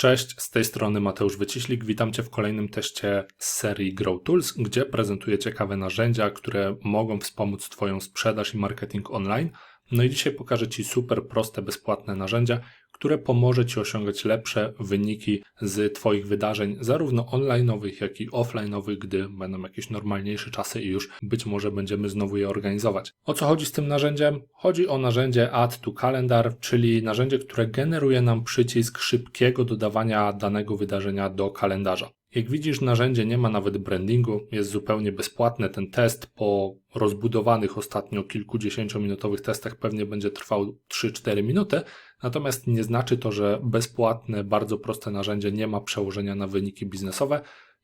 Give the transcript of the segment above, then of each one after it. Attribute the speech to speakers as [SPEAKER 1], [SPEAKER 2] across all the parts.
[SPEAKER 1] Cześć, z tej strony Mateusz Wyciślik. Witam Cię w kolejnym teście z serii Grow Tools, gdzie prezentuję ciekawe narzędzia, które mogą wspomóc Twoją sprzedaż i marketing online. No i dzisiaj pokażę Ci super proste, bezpłatne narzędzia, które pomoże Ci osiągać lepsze wyniki z Twoich wydarzeń, zarówno online'owych, jak i offline'owych, gdy będą jakieś normalniejsze czasy i już być może będziemy znowu je organizować. O co chodzi z tym narzędziem? Chodzi o narzędzie Add to Calendar, czyli narzędzie, które generuje nam przycisk szybkiego dodawania danego wydarzenia do kalendarza. Jak widzisz, narzędzie nie ma nawet brandingu, jest zupełnie bezpłatne. Ten test po rozbudowanych ostatnio kilkudziesięciominutowych testach pewnie będzie trwał 3-4 minuty, natomiast nie znaczy to, że bezpłatne, bardzo proste narzędzie nie ma przełożenia na wyniki biznesowe.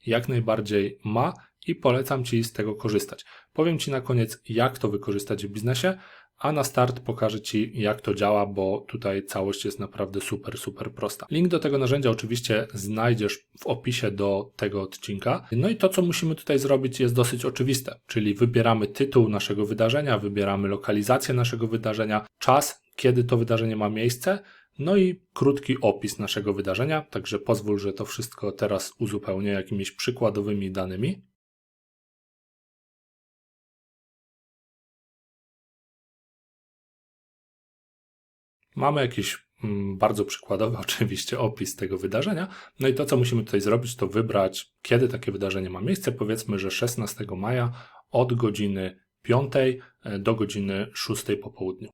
[SPEAKER 1] Jak najbardziej ma i polecam Ci z tego korzystać. Powiem Ci na koniec, jak to wykorzystać w biznesie, a na start pokażę Ci, jak to działa, bo tutaj całość jest naprawdę super, super prosta. Link do tego narzędzia oczywiście znajdziesz w opisie do tego odcinka. No i to, co musimy tutaj zrobić, jest dosyć oczywiste, czyli wybieramy tytuł naszego wydarzenia, wybieramy lokalizację naszego wydarzenia, czas, kiedy to wydarzenie ma miejsce, no i krótki opis naszego wydarzenia. Także pozwól, że to wszystko teraz uzupełnię jakimiś przykładowymi danymi. Mamy jakiś mm, bardzo przykładowy oczywiście opis tego wydarzenia. No i to, co musimy tutaj zrobić, to wybrać, kiedy takie wydarzenie ma miejsce. Powiedzmy, że 16 maja od godziny 5 e, do godziny 6 po południu.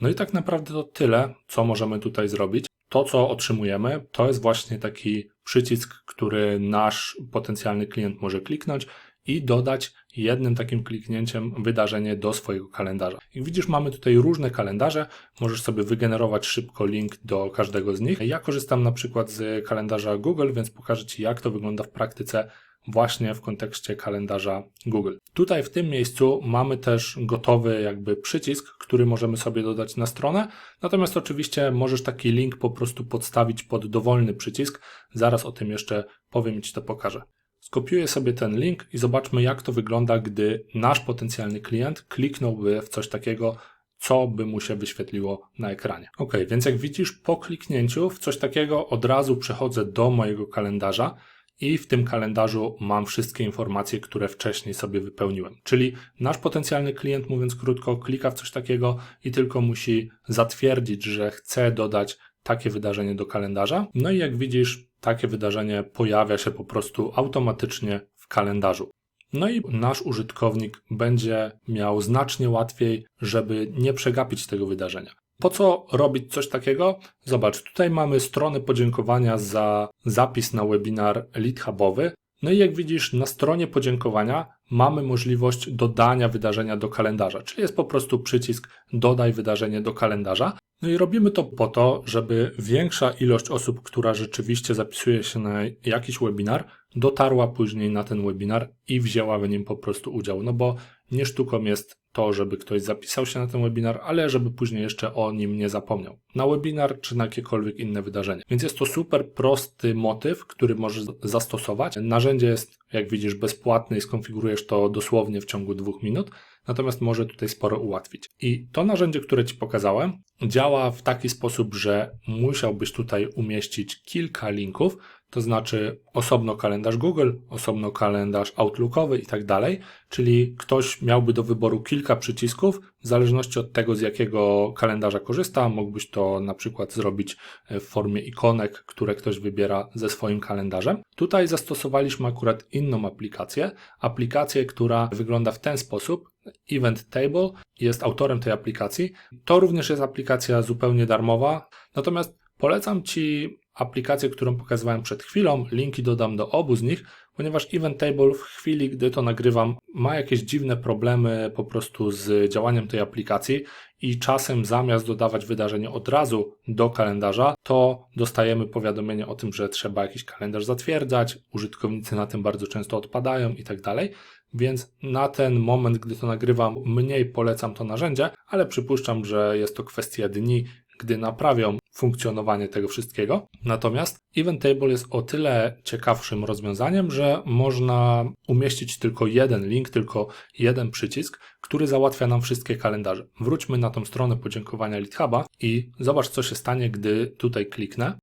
[SPEAKER 1] No i tak naprawdę to tyle, co możemy tutaj zrobić. To, co otrzymujemy, to jest właśnie taki przycisk, który nasz potencjalny klient może kliknąć i dodać jednym takim kliknięciem wydarzenie do swojego kalendarza. Jak widzisz, mamy tutaj różne kalendarze. Możesz sobie wygenerować szybko link do każdego z nich. Ja korzystam na przykład z kalendarza Google, więc pokażę Ci, jak to wygląda w praktyce właśnie w kontekście kalendarza Google. Tutaj w tym miejscu mamy też gotowy jakby przycisk, który możemy sobie dodać na stronę. Natomiast oczywiście możesz taki link po prostu podstawić pod dowolny przycisk. Zaraz o tym jeszcze powiem i Ci to pokażę. Skopiuję sobie ten link i zobaczmy, jak to wygląda, gdy nasz potencjalny klient kliknąłby w coś takiego, co by mu się wyświetliło na ekranie. Ok, więc jak widzisz, po kliknięciu w coś takiego od razu przechodzę do mojego kalendarza i w tym kalendarzu mam wszystkie informacje, które wcześniej sobie wypełniłem. Czyli nasz potencjalny klient, mówiąc krótko, klika w coś takiego i tylko musi zatwierdzić, że chce dodać takie wydarzenie do kalendarza. No i jak widzisz, takie wydarzenie pojawia się po prostu automatycznie w kalendarzu. No i nasz użytkownik będzie miał znacznie łatwiej, żeby nie przegapić tego wydarzenia. Po co robić coś takiego? Zobacz, tutaj mamy stronę podziękowania za zapis na webinar Lead Hubowy. No i jak widzisz, na stronie podziękowania mamy możliwość dodania wydarzenia do kalendarza, czyli jest po prostu przycisk dodaj wydarzenie do kalendarza. No i robimy to po to, żeby większa ilość osób, która rzeczywiście zapisuje się na jakiś webinar, dotarła później na ten webinar i wzięła w nim po prostu udział. No bo nie sztuką jest to, żeby ktoś zapisał się na ten webinar, ale żeby później jeszcze o nim nie zapomniał. Na webinar czy na jakiekolwiek inne wydarzenie. Więc jest to super prosty motyw, który możesz zastosować. Narzędzie jest, jak widzisz, bezpłatne i skonfigurujesz to dosłownie w ciągu dwóch minut natomiast może tutaj sporo ułatwić. I to narzędzie, które Ci pokazałem, działa w taki sposób, że musiałbyś tutaj umieścić kilka linków, to znaczy osobno kalendarz Google, osobno kalendarz Outlookowy i tak dalej, czyli ktoś miałby do wyboru kilka przycisków, w zależności od tego, z jakiego kalendarza korzysta, mógłbyś to na przykład zrobić w formie ikonek, które ktoś wybiera ze swoim kalendarzem. Tutaj zastosowaliśmy akurat inną aplikację, aplikację, która wygląda w ten sposób, Event Table jest autorem tej aplikacji. To również jest aplikacja zupełnie darmowa, natomiast polecam Ci aplikację, którą pokazywałem przed chwilą. Linki dodam do obu z nich, ponieważ Event Table w chwili, gdy to nagrywam, ma jakieś dziwne problemy po prostu z działaniem tej aplikacji i czasem zamiast dodawać wydarzenie od razu do kalendarza, to dostajemy powiadomienie o tym, że trzeba jakiś kalendarz zatwierdzać, użytkownicy na tym bardzo często odpadają i tak dalej. Więc na ten moment, gdy to nagrywam, mniej polecam to narzędzie, ale przypuszczam, że jest to kwestia dni, gdy naprawią funkcjonowanie tego wszystkiego. Natomiast Event Table jest o tyle ciekawszym rozwiązaniem, że można umieścić tylko jeden link, tylko jeden przycisk, który załatwia nam wszystkie kalendarze. Wróćmy na tą stronę podziękowania LeadHuba i zobacz, co się stanie, gdy tutaj kliknę.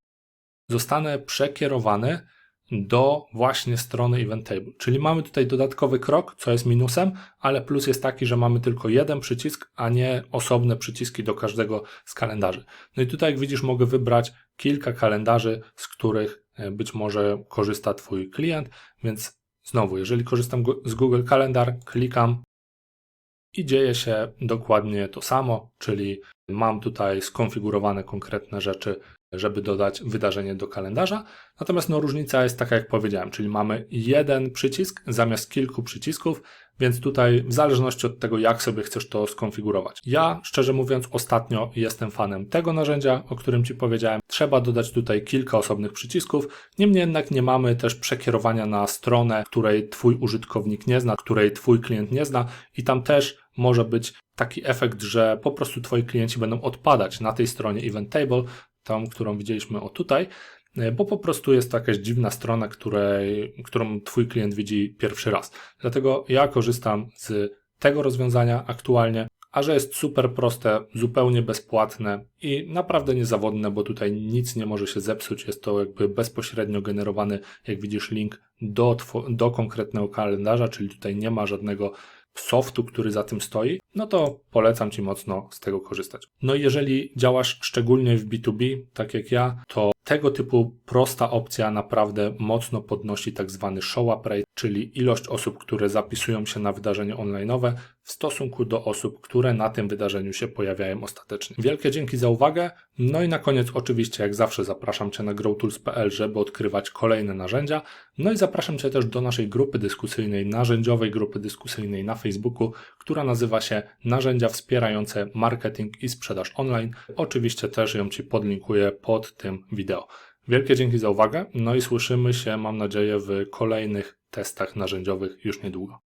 [SPEAKER 1] Zostanę przekierowany do właśnie strony Event Table. Czyli mamy tutaj dodatkowy krok, co jest minusem, ale plus jest taki, że mamy tylko jeden przycisk, a nie osobne przyciski do każdego z kalendarzy. No i tutaj, jak widzisz, mogę wybrać kilka kalendarzy, z których e, być może korzysta Twój klient, więc znowu, jeżeli korzystam z Google Kalendar, klikam i dzieje się dokładnie to samo, czyli mam tutaj skonfigurowane konkretne rzeczy, żeby dodać wydarzenie do kalendarza. Natomiast no, różnica jest taka, jak powiedziałem, czyli mamy jeden przycisk zamiast kilku przycisków, więc tutaj w zależności od tego, jak sobie chcesz to skonfigurować. Ja, szczerze mówiąc, ostatnio jestem fanem tego narzędzia, o którym Ci powiedziałem. Trzeba dodać tutaj kilka osobnych przycisków. Niemniej jednak nie mamy też przekierowania na stronę, której Twój użytkownik nie zna, której Twój klient nie zna i tam też może być taki efekt, że po prostu Twoi klienci będą odpadać na tej stronie Event Table, tą, którą widzieliśmy o tutaj, e, bo po prostu jest to jakaś dziwna strona, której, którą Twój klient widzi pierwszy raz. Dlatego ja korzystam z tego rozwiązania aktualnie, a że jest super proste, zupełnie bezpłatne i naprawdę niezawodne, bo tutaj nic nie może się zepsuć. Jest to jakby bezpośrednio generowany, jak widzisz, link do, do konkretnego kalendarza, czyli tutaj nie ma żadnego softu, który za tym stoi, no to polecam Ci mocno z tego korzystać. No i jeżeli działasz szczególnie w B2B, tak jak ja, to tego typu prosta opcja naprawdę mocno podnosi tak zwany show up rate, czyli ilość osób, które zapisują się na wydarzenie online'owe w stosunku do osób, które na tym wydarzeniu się pojawiają ostatecznie. Wielkie dzięki za uwagę. No i na koniec oczywiście jak zawsze zapraszam Cię na growtools.pl, żeby odkrywać kolejne narzędzia. No i zapraszam Cię też do naszej grupy dyskusyjnej, narzędziowej grupy dyskusyjnej na Facebooku, która nazywa się Narzędzia wspierające marketing i sprzedaż online. Oczywiście też ją Ci podlinkuję pod tym wideo. Wielkie dzięki za uwagę, no i słyszymy się, mam nadzieję, w kolejnych testach narzędziowych już niedługo.